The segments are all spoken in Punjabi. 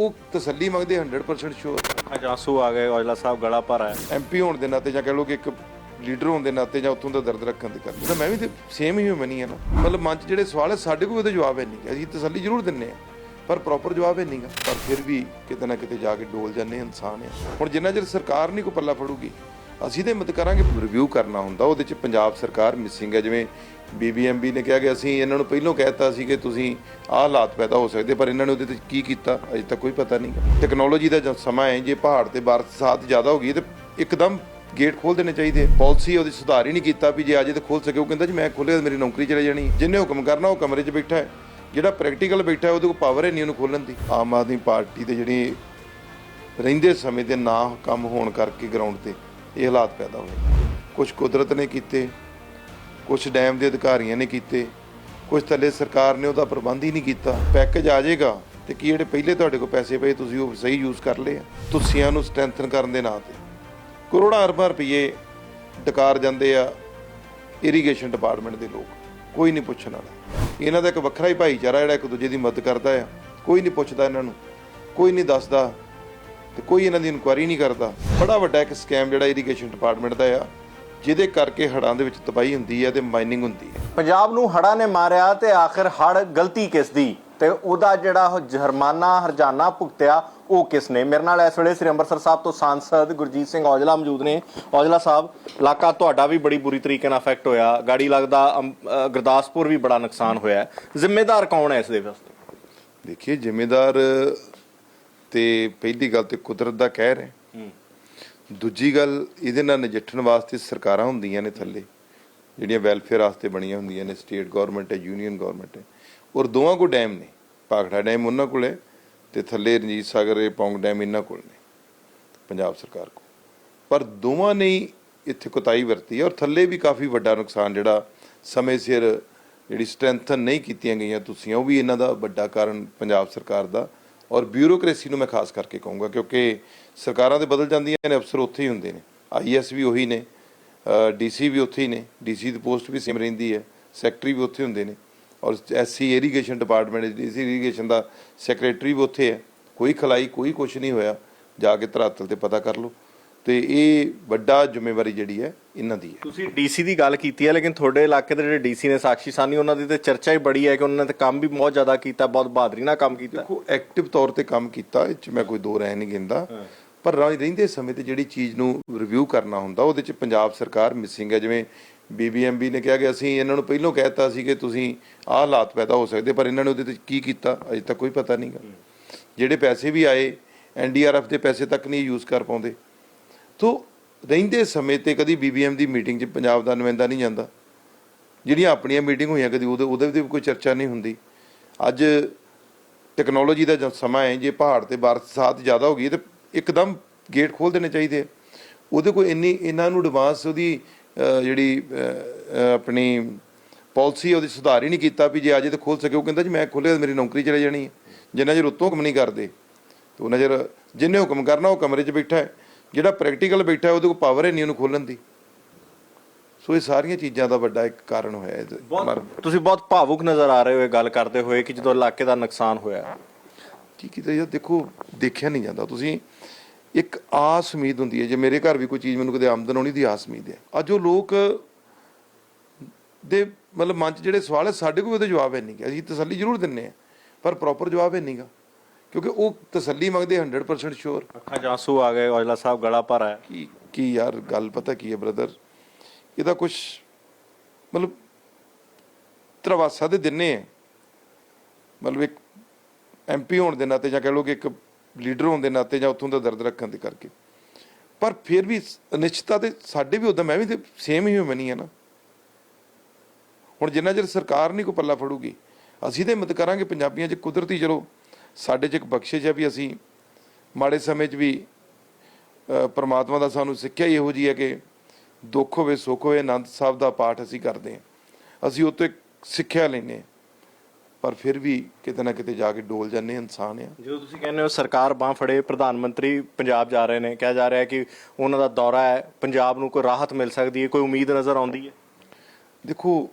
ਉਹ ਤਸੱਲੀ ਮੰਗਦੇ 100% ਸ਼ੋਰ ਅੱਜ ਆਂਸੂ ਆ ਗਏ ਔਜਲਾ ਸਾਹਿਬ ਗਲਾ ਭਰ ਆਇਆ ਐਮਪੀ ਹੋਣ ਦੇ ਨਾਤੇ ਜਾਂ ਕਹ ਲਓ ਕਿ ਇੱਕ ਲੀਡਰ ਹੋਣ ਦੇ ਨਾਤੇ ਜਾਂ ਉੱਥੋਂ ਦਾ ਦਰਦ ਰੱਖਣ ਦੇ ਕਰਕੇ ਤਾਂ ਮੈਂ ਵੀ ਤੇ ਸੇਮ ਹੀ ਹਿਊਮਨ ਹੀ ਆ ਨਾ। ਮਤਲਬ ਮਨ 'ਚ ਜਿਹੜੇ ਸਵਾਲ ਹੈ ਸਾਡੇ ਕੋਲ ਉਹਦੇ ਜਵਾਬ ਹੈ ਨਹੀਂ ਅਸੀਂ ਤਸੱਲੀ ਜ਼ਰੂਰ ਦਿੰਨੇ ਆ ਪਰ ਪ੍ਰੋਪਰ ਜਵਾਬ ਹੈ ਨਹੀਂਗਾ ਪਰ ਫਿਰ ਵੀ ਕਿਤੇ ਨਾ ਕਿਤੇ ਜਾ ਕੇ ਡੋਲ ਜਾਂਦੇ ਹਾਂ, ਇਨਸਾਨ ਆ। ਹੁਣ ਜਿੰਨਾ ਚਿਰ ਸਰਕਾਰ ਨਹੀਂ ਕੋ ਪੱਲਾ ਫੜੂਗੀ ਅਸੀਂ ਤੇ ਹਿੰਮਤ ਕਰਾਂਗੇ ਰਿਵਿਊ ਕਰਨਾ ਹੁੰਦਾ, ਉਹਦੇ 'ਚ ਪੰਜਾਬ ਸਰਕਾਰ ਮਿਸਿੰਗ ਹੈ, ਜਿਵੇਂ ਬੀਬੀਐਮਬੀ ਨੇ ਕਿਹਾ ਕਿ ਅਸੀਂ ਇਹਨਾਂ ਨੂੰ ਪਹਿਲਾਂ ਕਹਿਤਾ ਸੀ ਕਿ ਤੁਸੀਂ ਆਹ ਹਾਲਾਤ ਪੈਦਾ ਹੋ ਸਕਦੇ, ਪਰ ਇਹਨਾਂ ਨੇ ਉਹਦੇ ਤੇ ਕੀ ਕੀਤਾ, ਅਜੇ ਤੱਕ ਕੋਈ ਪਤਾ ਨਹੀਂ। ਟੈਕਨੋਲੋਜੀ ਦਾ ਸਮਾਂ ਹੈ, ਜੇ ਪਹਾੜ ਤੇ ਬਰਸਾਤ ਜ਼ਿਆਦਾ ਹੋ ਗਈ ਤੇ ਇੱਕਦਮ ਗੇਟ ਖੋਲ ਦੇਣੇ ਚਾਹੀਦੇ ਪਾਲਿਸੀ ਉਹਦੀ ਸੁਧਾਰ ਹੀ ਨਹੀਂ ਕੀਤਾ ਵੀ ਜੇ ਅੱਜ ਤੇ ਖੋਲ ਸਕੇ, ਉਹ ਕਹਿੰਦਾ ਜੀ ਮੈਂ ਖੋਲਿਆ ਤਾਂ ਮੇਰੀ ਨੌਕਰੀ ਚਲੇ ਜਾਣੀ ਜਿੰਨੇ ਹੁਕਮ ਕਰਨਾ, ਉਹ ਕਮਰੇ 'ਚ ਬੈਠਾ ਹੈ। ਜਿਹੜਾ ਪ੍ਰੈਕਟੀਕਲ ਬੈਠਾ ਉਹਦੇ ਕੋਲ ਪਾਵਰ ਹੈ ਨਹੀਂ ਉਹਨੂੰ ਖੋਲਣ ਦੀ। ਆਮ ਆਦਮੀ ਪਾਰਟੀ ਦੇ ਜਿਹੜੀ ਰਹਿੰਦੇ ਸਮੇਂ ਦੇ ਨਾ ਕੰਮ ਹੋਣ ਕਰਕੇ ਗਰਾਊਂਡ ਤੇ ਇਹ ਹਾਲਾਤ ਪੈਦਾ ਹੋਏ। ਕੁਝ ਕੁਦਰਤ ਨੇ ਕੀਤੇ ਕੁਝ ਡੈਮ ਦੇ ਅਧਿਕਾਰੀਆਂ ਨੇ ਕੀਤੇ ਕੁਝ ਥੱਲੇ ਸਰਕਾਰ ਨੇ ਉਹਦਾ ਪ੍ਰਬੰਧ ਹੀ ਨਹੀਂ ਕੀਤਾ। ਪੈਕੇਜ ਆ ਜਾਏਗਾ ਤੇ ਕੀ ਜਿਹੜੇ ਪਹਿਲੇ ਤੁਹਾਡੇ ਕੋਲ ਪੈਸੇ ਪਏ, ਤੁਸੀਂ ਉਹ ਸਹੀ ਯੂਜ਼ ਕਰ ਲਏ ਆ? ਨੂੰ ਸਟਰੈਂਥਨ ਕਰਨ ਦੇ ਨਾਂ ਤੇ। ਕਰੋੜਾਂ ਅਰਬਾਂ ਰੁਪਏ ਡਕਾਰ ਜਾਂਦੇ ਆ ਇਰੀਗੇਸ਼ਨ ਡਿਪਾਰਟਮੈਂਟ ਦੇ ਲੋਕ। ਕੋਈ ਨਹੀਂ ਪੁੱਛਣ ਵਾਲਾ। ਇਹਨਾਂ ਦਾ ਇੱਕ ਵੱਖਰਾ ਹੀ ਭਾਈਚਾਰਾ ਜਿਹੜਾ ਇੱਕ ਦੂਜੇ ਦੀ ਮਦਦ ਕਰਦਾ ਆ। ਕੋਈ ਨਹੀਂ ਪੁੱਛਦਾ ਇਹਨਾਂ ਨੂੰ। ਕੋਈ ਨਹੀਂ ਦੱਸਦਾ ਤੇ ਕੋਈ ਇਹਨਾਂ ਦੀ ਇਨਕੁਆਇਰੀ ਨਹੀਂ ਕਰਦਾ। ਬੜਾ ਵੱਡਾ ਇੱਕ ਸਕੈਮ ਜਿਹੜਾ ਇਰੀਗੇਸ਼ਨ ਡਿਪਾਰਟਮੈਂਟ ਦਾ ਆ ਜਿਹਦੇ ਕਰਕੇ ਹੜਾਂ ਦੇ ਵਿੱਚ ਤਬਾਹੀ ਹੁੰਦੀ ਹੈ ਤੇ ਮਾਈਨਿੰਗ ਹੁੰਦੀ ਹੈ ਪੰਜਾਬ ਨੂੰ ਹੜਾ ਨੇ ਮਾਰਿਆ ਤੇ ਆਖਿਰ ਹੜ ਗਲਤੀ ਕਿਸ ਦੀ? ਤੇ ਉਹਦਾ ਜਿਹੜਾ ਉਹ ਜੁਰਮਾਨਾ ਹਰਜਾਨਾ ਭੁਗਤਿਆ ਉਹ ਕਿਸ ਨੇ? ਮੇਰੇ ਨਾਲ ਇਸ ਵੇਲੇ ਸ੍ਰੀ ਅੰਮ੍ਰਿਤਸਰ ਸਾਹਿਬ ਤੋਂ ਸਾਂਸਦ ਗੁਰਜੀਤ ਸਿੰਘ ਔਜਲਾ ਮੌਜੂਦ ਨੇ। ਔਜਲਾ ਸਾਹਿਬ ਇਲਾਕਾ ਤੁਹਾਡਾ ਵੀ ਬੜੀ ਬੁਰੀ ਤਰੀਕੇ ਨਾਲ ਅਫੈਕਟ ਹੋਇਆ। ਗਾੜੀ ਲੱਗਦਾ ਗੁਰਦਾਸਪੁਰ ਵੀ ਬੜਾ ਨੁਕਸਾਨ ਹੋਇਆ। ਜ਼ਿੰਮੇਦਾਰ ਕੌਣ ਹੈ ਇਸ ਦੇ ਵਾਸਤੇ? ਦੇਖੀਏ ਜ਼ਿੰਮੇਦਾਰ ਤੇ ਪਹਿਲੀ ਗੱਲ ਤੇ ਕੁਦਰਤ ਦਾ ਕਹਿਰ ਹੈ। ਦੂਜੀ ਗੱਲ ਇਹਦੇ ਨਾਲ ਨਜਿੱਠਣ ਵਾਸਤੇ ਸਰਕਾਰਾਂ ਹੁੰਦੀਆਂ ਨੇ ਥੱਲੇ ਜਿਹੜੀਆਂ ਵੈਲਫੇਅਰ ਵਾਸਤੇ ਬਣੀਆਂ ਹੁੰਦੀਆਂ ਨੇ ਸਟੇਟ ਗਵਰਨਮੈਂਟ ਹੈ ਯੂਨੀਅਨ ਗਵਰਨਮੈਂਟ ਹੈ। ਔਰ ਦੋਵਾਂ ਕੋ ਡੈਮ ਨੇ ਪਾਖੜਾ ਡੈਮ ਉਹਨਾਂ ਕੋਲ ਤੇ ਥੱਲੇ ਰਣਜੀਤ ਸਾਗਰ ਇਹ ਪੌਂਗ ਡੈਮ ਇਹਨਾਂ ਕੋਲ ਨੇ ਪੰਜਾਬ ਸਰਕਾਰ ਕੋ ਪਰ ਦੋਵਾਂ ਨੇ ਇੱਥੇ ਕੁਤਾਈ ਵਰਤੀ ਹੈ ਔਰ ਥੱਲੇ ਵੀ ਕਾਫੀ ਵੱਡਾ ਨੁਕਸਾਨ ਜਿਹੜਾ ਸਮੇਂ ਸਿਰ ਜਿਹੜੀ ਸਟਰੈਂਥਨ ਨਹੀਂ ਕੀਤੀਆਂ ਗਈਆਂ ਤੁਸੀਂ ਉਹ ਵੀ ਇਹਨਾਂ ਦਾ ਵੱਡਾ ਕਾਰਨ ਪੰਜਾਬ ਸਰਕਾਰ ਦਾ ਔਰ ਬਿਊਰੋਕ੍ਰੇਸੀ ਨੂੰ ਮੈਂ ਖਾਸ ਕਰਕੇ ਕਹੂੰਗਾ, ਕਿਉਂਕਿ ਸਰਕਾਰਾਂ ਦੇ ਬਦਲ ਜਾਂਦੀਆਂ ਨੇ, ਅਫਸਰ ਉੱਥੇ ਹੀ ਹੁੰਦੇ ਨੇ। ਆਈਐਸ ਵੀ ਉਹੀ ਨੇ ਡੀਸੀ ਵੀ ਉੱਥੇ ਹੀ ਨੇ ਡੀਸੀ ਦੀ ਪੋਸਟ ਵੀ ਸੇਮ ਰਹਿੰਦੀ ਹੈ ਸੈਕਟਰੀ ਵੀ ਉੱਥੇ ਹੁੰਦੇ ਨੇ। ਔਰ SC irrigation department DC irrigation ਦਾ ਸੈਕਟਰੀ ਵੀ ਉੱਥੇ ਹੈ। ਕੋਈ ਖਲਾਈ, ਕੋਈ ਕੁਝ ਨਹੀਂ ਹੋਇਆ, ਜਾ ਕੇ ਧਰਾਤਲ ਤੇ ਪਤਾ ਕਰ ਲਓ। ਤੇ ਇਹ ਵੱਡਾ ਜ਼ਿੰਮੇਵਾਰੀ ਜਿਹੜੀ ਹੈ ਇਹਨਾਂ ਦੀ ਹੈ। ਤੁਸੀਂ ਡੀਸੀ ਦੀ ਗੱਲ ਕੀਤੀ ਹੈ ਲੇਕਿਨ ਤੁਹਾਡੇ ਇਲਾਕੇ ਦੇ ਜਿਹੜੇ ਡੀਸੀ ਨੇ ਸਾਕਸ਼ੀ ਸਾਨੀ ਉਹਨਾਂ ਦੀ ਤੇ ਚਰਚਾ ਹੀ ਬੜੀ ਹੈ ਕਿ ਉਹਨਾਂ ਨੇ ਤੇ ਕੰਮ ਵੀ ਬਹੁਤ ਜ਼ਿਆਦਾ ਕੀਤਾ ਬਹੁਤ ਬਹਾਦਰੀ ਨਾਲ ਕੰਮ ਕੀਤਾ। ਦੇਖੋ ਐਕਟਿਵ ਤੌਰ ਤੇ ਕੰਮ ਕੀਤਾ ਇਹ ਚ ਮੈਂ ਕੋਈ ਦੋ ਰਹਿ ਨਹੀਂ ਗਿੰਦਾ ਪਰ ਰਹਿੰਦੇ ਸਮੇਂ ਤੇ ਜਿਹੜੀ ਚੀਜ਼ ਨੂੰ ਰਿਵਿਊ ਕਰਨਾ ਹੁੰਦਾ ਉਹਦੇ ਚ ਪੰਜਾਬ ਸਰਕਾਰ ਮਿਸਿੰਗ ਹੈ। ਜਿਵੇਂ ਬੀਬੀਐਮਬੀ ਨੇ ਕਿਹਾ ਕਿ ਅਸੀਂ ਇਹਨਾਂ ਨੂੰ ਪਹਿਲਾਂ ਕਹਿਤਾ ਸੀ ਕਿ ਤੁਸੀਂ ਆਹ ਹਾਲਾਤ ਪੈਦਾ ਹੋ ਸਕਦੇ ਪਰ ਇਹਨਾਂ ਨੇ ਉਹਦੇ ਤੇ ਕੀ ਕੀਤਾ ਅਜੇ ਤੱਕ ਕੋਈ ਪਤਾ ਨਹੀਂਗਾ ਜਿਹੜੇ ਪੈਸੇ ਵੀ ਆਏ ਐਨਡੀਆਰਐਫ ਦੇ ਪੈਸੇ ਤੱਕ ਨਹੀਂ ਯੂਜ਼ ਕਰ ਪਾਉਂਦੇ। ਤੋ ਰਹਿੰਦੇ ਸਮੇਂ ਤੇ ਕਦੀ ਬੀਬੀਐਮ ਦੀ ਮੀਟਿੰਗ 'ਚ ਪੰਜਾਬ ਦਾ ਨੁਮਾਇੰਦਾ ਨਹੀਂ ਜਾਂਦਾ। ਜਿਹੜੀਆਂ ਆਪਣੀਆਂ ਮੀਟਿੰਗ ਹੋਈਆਂ ਕਦੀ ਉਹਦੇ ਉਹਦੇ ਤੇ ਵੀ ਕੋਈ ਚਰਚਾ ਨਹੀਂ ਹੁੰਦੀ। ਅੱਜ ਟੈਕਨੋਲੋਜੀ ਦਾ ਸਮਾਂ ਹੈ, ਜੇ ਪਹਾੜ ਤੇ ਬਰਸਾਤ ਜ਼ਿਆਦਾ ਹੋ ਗਈ ਤੇ ਇੱਕਦਮ ਗੇਟ ਖੋਲ ਦੇਣੇ ਚਾਹੀਦੇ ਆ। ਉਹਦੇ ਕੋਈ ਇੰਨੀ ਇਹਨਾਂ ਨੂੰ ਐਡਵਾਂਸ ਉਹਦੀ ਜਿਹੜੀ ਆਪਣੀ ਪਾਲਿਸੀ ਉਹਦੀ ਸੁਧਾਰ ਹੀ ਨਹੀਂ ਕੀਤਾ ਵੀ ਜੇ ਅੱਜ ਤੇ ਖੋਲ ਸਕੇ। ਉਹ ਕਹਿੰਦਾ ਜੀ ਮੈਂ ਖੋਲਿਆ ਮੇਰੀ ਨੌਕਰੀ ਚਲੇ ਜਾਣੀ ਹੈ। ਜਿੰਨਾ ਚਿਰ ਉੱਤੋਂ ਹੁਕਮ ਨਹੀਂ ਕਰਦੇ, ਤੇ ਉਹਨਾਂ ਚਿਰ ਜਿੰਨੇ ਹੁਕਮ ਕਰਨਾ, ਉਹ ਕਮਰੇ 'ਚ ਬੈਠਾ ਹੈ। ਜਿਹੜਾ ਪ੍ਰੈਕਟੀਕਲ ਬੈਠਾ ਉਹਦੇ ਕੋਲ ਪਾਵਰ ਹੈ ਨਹੀਂ ਉਹਨੂੰ ਖੋਲਣ ਦੀ। ਸੋ ਇਹ ਸਾਰੀਆਂ ਚੀਜ਼ਾਂ ਦਾ ਵੱਡਾ ਇੱਕ ਕਾਰਨ ਹੋਇਆ ਹੈ ਤੁਸੀਂ ਬਹੁਤ ਭਾਵੁਕ ਨਜ਼ਰ ਆ ਰਹੇ ਹੋ ਇਹ ਗੱਲ ਕਰਦੇ ਹੋਏ ਕਿ ਜਦੋਂ ਇਲਾਕੇ ਦਾ ਨੁਕਸਾਨ ਹੋਇਆ। ਕੀ ਕੀਤਾ ਯਾਰ ਦੇਖੋ ਦੇਖਿਆ ਨਹੀਂ ਜਾਂਦਾ। ਤੁਸੀਂ ਇੱਕ ਆਸ ਉਮੀਦ ਹੁੰਦੀ ਹੈ। ਜੇ ਮੇਰੇ ਘਰ ਵੀ ਕੋਈ ਚੀਜ਼ ਮੈਨੂੰ ਕਦੇ ਆਮਦਨ ਆਉਣੀ ਦੀ ਆਸ ਉਮੀਦ ਹੈ। ਅੱਜ ਉਹ ਲੋਕ ਦੇ ਮਤਲਬ ਮਨ 'ਚ ਜਿਹੜੇ ਸਵਾਲ ਹੈ ਸਾਡੇ ਕੋਲ ਉਹਦੇ ਜਵਾਬ ਹੈ ਨਹੀਂ। ਅਸੀਂ ਤਸੱਲੀ ਜ਼ਰੂਰ ਦਿੰਨੇ ਆ ਪਰ ਪ੍ਰੋਪਰ ਜਵਾਬ ਹੈ ਨਹੀਂਗਾ ਕਿਉਂਕਿ ਉਹ ਤਸੱਲੀ ਮੰਗਦੇ 100% ਸ਼ੋਰ ਅੱਖਾਂ 'ਚ ਆਂਸੂ ਆ ਗਏ ਔਜਲਾ ਸਾਹਿਬ ਗਲਾ ਭਰ ਆਇਆ। ਕੀ ਕੀ ਯਾਰ ਗੱਲ ਪਤਾ ਕੀ ਹੈ ਬ੍ਰਦਰ ਇਹਦਾ ਕੁਝ ਮਤਲਬ ਤਰਵਾਸਾ ਦੇ ਦਿਨੇ ਹੈ ਮਤਲਬ ਇੱਕ ਐਮਪੀ ਹੋਣ ਦੇ ਨਾਤੇ ਜਾਂ ਕਹ ਲਓ ਕਿ ਇੱਕ ਲੀਡਰ ਹੋਣ ਦੇ ਨਾਤੇ ਜਾਂ ਉੱਥੋਂ ਦਾ ਦਰਦ ਰੱਖਣ ਦੇ ਕਰਕੇ। ਪਰ ਫਿਰ ਵੀ ਅਨਿਸ਼ਚਿਤਤਾ ਤੇ ਸਾਡੇ ਵੀ ਉਦਾਂ ਮੈਂ ਵੀ ਤੇ ਸੇਮ ਹੀ ਹਿਊਮਨ ਹੀ ਆ ਨਾ। ਹੁਣ ਜਿੰਨਾ ਚਿਰ ਸਰਕਾਰ ਨਹੀਂ ਕੋ ਪੱਲਾ ਫੜੂਗੀ ਅਸੀਂ ਤੇ ਹਿੰਮਤ ਕਰਾਂਗੇ ਪੰਜਾਬੀਆਂ 'ਚ ਕੁਦਰਤੀ ਚਲੋ ਸਾਡੇ 'ਚ ਇੱਕ ਬਖਸ਼ਿਸ਼ ਹੈ ਵੀ ਅਸੀਂ ਮਾੜੇ ਸਮੇਂ 'ਚ ਵੀ ਪ੍ਰਮਾਤਮਾ ਦਾ ਸਾਨੂੰ ਸਿੱਖਿਆ ਹੀ ਇਹੋ ਜੀ ਹੈ ਕਿ ਦੁੱਖ ਹੋਵੇ ਸੁੱਖ ਹੋਵੇ ਆਨੰਦ ਸਾਹਿਬ ਦਾ ਪਾਠ ਅਸੀਂ ਕਰਦੇ ਹਾਂ। ਅਸੀਂ ਉਹ ਤੋਂ ਇੱਕ ਸਿੱਖਿਆ ਲੈਨੇ ਪਰ ਫਿਰ ਵੀ ਕਿਤੇ ਨਾ ਕਿਤੇ ਜਾ ਕੇ ਡੋਲ ਜਾਂਦੇ ਹਾਂ, ਇਨਸਾਨ ਆ ਜਦੋਂ ਤੁਸੀਂ ਕਹਿੰਦੇ ਹੋ ਸਰਕਾਰ ਬਾਹ ਫੜੇ ਪ੍ਰਧਾਨ ਮੰਤਰੀ ਪੰਜਾਬ ਜਾ ਰਹੇ ਨੇ ਕਿਹਾ ਜਾ ਰਿਹਾ ਕਿ ਉਹਨਾਂ ਦਾ ਦੌਰਾ ਹੈ ਪੰਜਾਬ ਨੂੰ ਕੋਈ ਰਾਹਤ ਮਿਲ ਸਕਦੀ ਹੈ ਕੋਈ ਉਮੀਦ ਨਜ਼ਰ ਆਉਂਦੀ ਹੈ? ਦੇਖੋ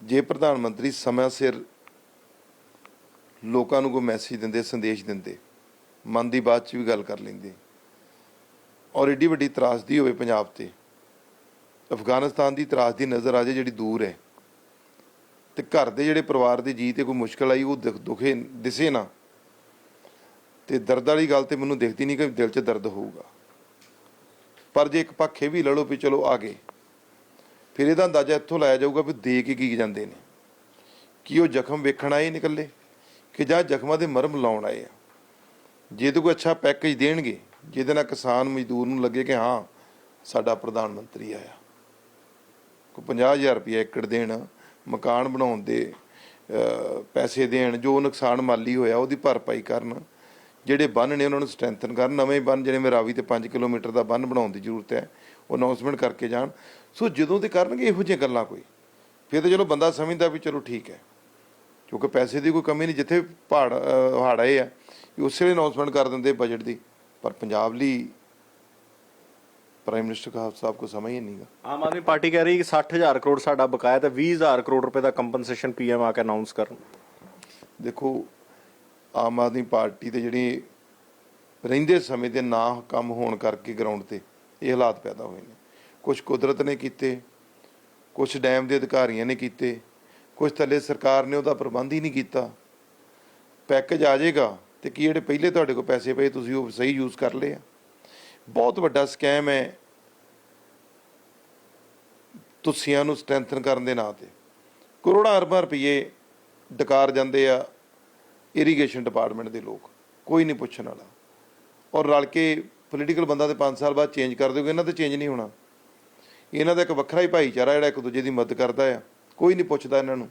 ਜੇ ਪ੍ਰਧਾਨ ਮੰਤਰੀ ਸਮਾਂ ਸਿਰ ਲੋਕਾਂ ਨੂੰ ਕੋਈ ਮੈਸੇਜ ਦਿੰਦੇ, ਸੰਦੇਸ਼ ਦਿੰਦੇ, ਮਨ ਦੀ ਬਾਤ 'ਚ ਵੀ ਗੱਲ ਕਰ ਲੈਂਦੇ। ਔਰ ਏਡੀ ਵੱਡੀ ਤਰਾਸਦੀ ਹੋਵੇ ਪੰਜਾਬ ਤੇ, ਅਫਗਾਨਿਸਤਾਨ ਦੀ ਤਰਾਸਦੀ ਨਜ਼ਰ ਆ ਜੇ ਜਿਹੜੀ ਦੂਰ ਹੈ, ਤੇ ਘਰ ਦੇ ਜਿਹੜੇ ਪਰਿਵਾਰ ਦੇ ਜੀ ਤੇ ਕੋਈ ਮੁਸ਼ਕਲ ਆਈ, ਉਹ ਦੁਖ- ਦੁਖੇ ਦਿਸੇ ਨਾ। ਤੇ ਦਰਦ ਵਾਲੀ ਗੱਲ ਤੇ ਮੈਨੂੰ ਦਿਖਦੀ ਨਹੀਂ ਕਿ ਦਿਲ 'ਚ ਦਰਦ ਹੋਊਗਾ। ਪਰ ਜੇ ਇੱਕ ਪੱਖ ਇਹ ਵੀ ਲੜੋ ਵੀ ਚਲੋ ਆ ਗਏ, ਫਿਰ ਇਹਦਾ ਅੰਦਾਜ਼ਾ ਇੱਥੋਂ ਲਾਇਆ ਜਾਊਗਾ ਵੀ ਦੇ ਕੇ ਕੀ ਜਾਂਦੇ ਨੇ। ਕੀ ਉਹ ਜ਼ਖਮ ਵੇਖਣ ਆਏ ਨਿਕਲੇ ਕਿ ਜਾਂ ਜ਼ਖਮਾਂ ਦੇ ਮਰਮ ਲਾਉਣ ਆਏ ਆ। ਜੇ ਤੇ ਕੋਈ ਅੱਛਾ ਪੈਕੇਜ ਦੇਣਗੇ, ਜਿਹਦੇ ਨਾਲ ਕਿਸਾਨ ਮਜ਼ਦੂਰ ਨੂੰ ਲੱਗੇ ਕਿ ਹਾਂ, ਸਾਡਾ ਪ੍ਰਧਾਨ ਮੰਤਰੀ ਆਇਆ। ਕੋਈ 50000 ਰੁਪਏ ਏਕੜ ਦੇਣ, ਮਕਾਨ ਬਣਾਉਣ ਦੇ ਪੈਸੇ ਦੇਣ, ਜੋ ਨੁਕਸਾਨ ਮਾਲੀ ਹੋਇਆ, ਉਹਦੀ ਭਰਪਾਈ ਕਰਨ, ਜਿਹੜੇ ਬੰਨ ਨੇ ਉਹਨਾਂ ਨੂੰ ਸਟਰੈਂਥਨ ਕਰਨ, ਨਵੇਂ ਬੰਨ ਜਿਹੜੇ ਮੇਰਾਵੀ ਤੇ 5 ਕਿਲੋਮੀਟਰ ਦਾ ਬੰਨ ਬਣਾਉਣ ਦੀ ਜ਼ਰੂਰਤ ਹੈ, ਉਹ ਅਨਾਉਂਸਮੈਂਟ ਕਰਕੇ ਜਾਣ। ਸੋ ਜਦੋਂ ਤੇ ਕਰਨਗੇ, ਇਹੋ ਜਿਹੀਆਂ ਗੱਲਾਂ ਕੋਈ। ਫਿਰ ਤਾਂ ਚਲੋ ਬੰਦਾ ਸਮਝਦਾ ਵੀ ਚਲੋ ਠੀਕ ਹੈ। ਕਿਉਂਕਿ ਪੈਸੇ ਦੀ ਕੋਈ ਕਮੀ ਨਹੀਂ ਜਿੱਥੇ ਪਹਾੜ ਹੜ੍ਹ ਆਏ ਆ ਉਸੇ ਵੇਲੇ ਅਨਾਉਂਸਮੈਂਟ ਕਰ ਦਿੰਦੇ ਬਜਟ ਦੀ। ਪਰ ਪੰਜਾਬ ਲਈ ਪ੍ਰਾਈਮ ਮਿਨਿਸਟਰ ਸਾਹਿਬ ਕੋ ਸਮਝ ਹੀ ਨਹੀਂਗਾ ਆਮ ਆਦਮੀ ਪਾਰਟੀ ਕਹਿ ਰਹੀ ਕਿ 60000 ਕਰੋੜ ਸਾਡਾ ਬਕਾਇਆ ਤੇ 20000 ਕਰੋੜ ਰੁਪਏ ਦਾ ਕੰਪਨਸੇਸ਼ਨ ਪੀਐਮ ਆ ਕੇ ਅਨਾਉਂਸ ਕਰਨ। ਦੇਖੋ ਆਮ ਆਦਮੀ ਪਾਰਟੀ ਦੇ ਜਿਹੜੇ ਰਹਿੰਦੇ ਸਮੇਂ ਦੇ ਨਾ ਕੰਮ ਹੋਣ ਕਰਕੇ ਗਰਾਊਂਡ ਤੇ ਇਹ ਹਾਲਾਤ ਪੈਦਾ ਹੋਏ ਨੇ। ਕੁਝ ਕੁਦਰਤ ਨੇ ਕੀਤੇ ਕੁਝ ਡੈਮ ਦੇ ਅਧਿਕਾਰੀਆਂ ਨੇ ਕੀਤੇ ਕੁਝ ਥੱਲੇ ਸਰਕਾਰ ਨੇ ਉਹਦਾ ਪ੍ਰਬੰਧ ਹੀ ਨਹੀਂ ਕੀਤਾ। ਪੈਕੇਜ ਆ ਜਾਏਗਾ ਤੇ ਕੀ ਜਿਹੜੇ ਪਹਿਲੇ ਤੁਹਾਡੇ ਕੋਲ ਪੈਸੇ ਪਏ, ਤੁਸੀਂ ਉਹ ਸਹੀ ਯੂਜ਼ ਕਰ ਲਏ ਆ। ਬਹੁਤ ਵੱਡਾ ਸਕੈਮ ਹੈ ਤੁਸੀਆਂ ਨੂੰ ਸਟਰੈਂਥਨ ਕਰਨ ਦੇ ਨਾਂ ਤੇ। ਕਰੋੜਾਂ ਅਰਬਾਂ ਰੁਪਏ ਡਕਾਰ ਜਾਂਦੇ ਆ ਇਰੀਗੇਸ਼ਨ ਡਿਪਾਰਟਮੈਂਟ ਦੇ ਲੋਕ, ਕੋਈ ਨਹੀਂ ਪੁੱਛਣ ਵਾਲਾ। ਔਰ ਰਲ ਕੇ ਪੋਲੀਟੀਕਲ ਬੰਦਾ ਤੇ 5 ਸਾਲ ਬਾਅਦ ਚੇਂਜ ਕਰ ਦਿਓਗੇ, ਇਹਨਾਂ ਤੇ ਚੇਂਜ ਨਹੀਂ ਹੋਣਾ। ਇਹਨਾਂ ਦਾ ਇੱਕ ਵੱਖਰਾ ਹੀ ਭਾਈਚਾਰਾ ਜਿਹੜਾ ਇੱਕ ਦੂਜੇ ਦੀ ਮਦਦ ਕਰਦਾ ਆ। ਕੋਈ ਨਹੀਂ ਪੁੱਛਦਾ ਇਹਨਾਂ ਨੂੰ,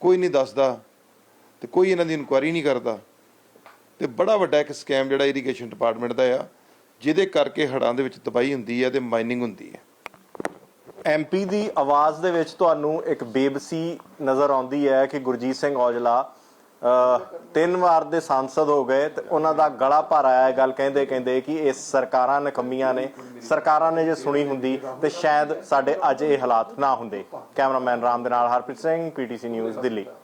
ਕੋਈ ਨਹੀਂ ਦੱਸਦਾ ਤੇ ਕੋਈ ਇਹਨਾਂ ਦੀ ਇਨਕੁਆਇਰੀ ਨਹੀਂ ਕਰਦਾ। ਤੇ ਬੜਾ ਵੱਡਾ ਇੱਕ ਸਕੈਮ ਜਿਹੜਾ ਇਰੀਗੇਸ਼ਨ ਡਿਪਾਰਟਮੈਂਟ ਦਾ ਆ, ਜਿਹਦੇ ਕਰਕੇ ਹੜਾਂ ਦੇ ਵਿੱਚ ਤਬਾਹੀ ਹੁੰਦੀ ਹੈ ਤੇ ਮਾਈਨਿੰਗ ਹੁੰਦੀ ਹੈ ਐਮਪੀ ਦੀ ਆਵਾਜ਼ ਦੇ ਵਿੱਚ ਤੁਹਾਨੂੰ ਇੱਕ ਬੇਬਸੀ ਨਜ਼ਰ ਆਉਂਦੀ ਹੈ ਕਿ ਗੁਰਜੀਤ ਸਿੰਘ ਔਜਲਾ ਤਿੰਨ ਵਾਰ ਦੇ ਸੰਸਦ ਹੋ ਗਏ ਤੇ ਉਹਨਾਂ ਦਾ ਗਲਾ ਭਰ ਆਇਆ ਹੈ ਗੱਲ ਕਹਿੰਦੇ ਕਹਿੰਦੇ ਕਿ ਇਹ ਸਰਕਾਰਾਂ ਨਕਮੀਆਂ ਨੇ। ਸਰਕਾਰਾਂ ਨੇ ਜੇ ਸੁਣੀ ਹੁੰਦੀ ਤੇ ਸ਼ਾਇਦ ਸਾਡੇ ਅੱਜ ਇਹ ਹਾਲਾਤ ਨਾ ਹੁੰਦੇ। ਕੈਮਰਾਮੈਨ ਰਾਮ ਦੇ ਨਾਲ ਹਰਪ੍ਰੀਤ ਸਿੰਘ, ਪੀਟੀਸੀ ਨਿਊਜ਼, ਦਿੱਲੀ।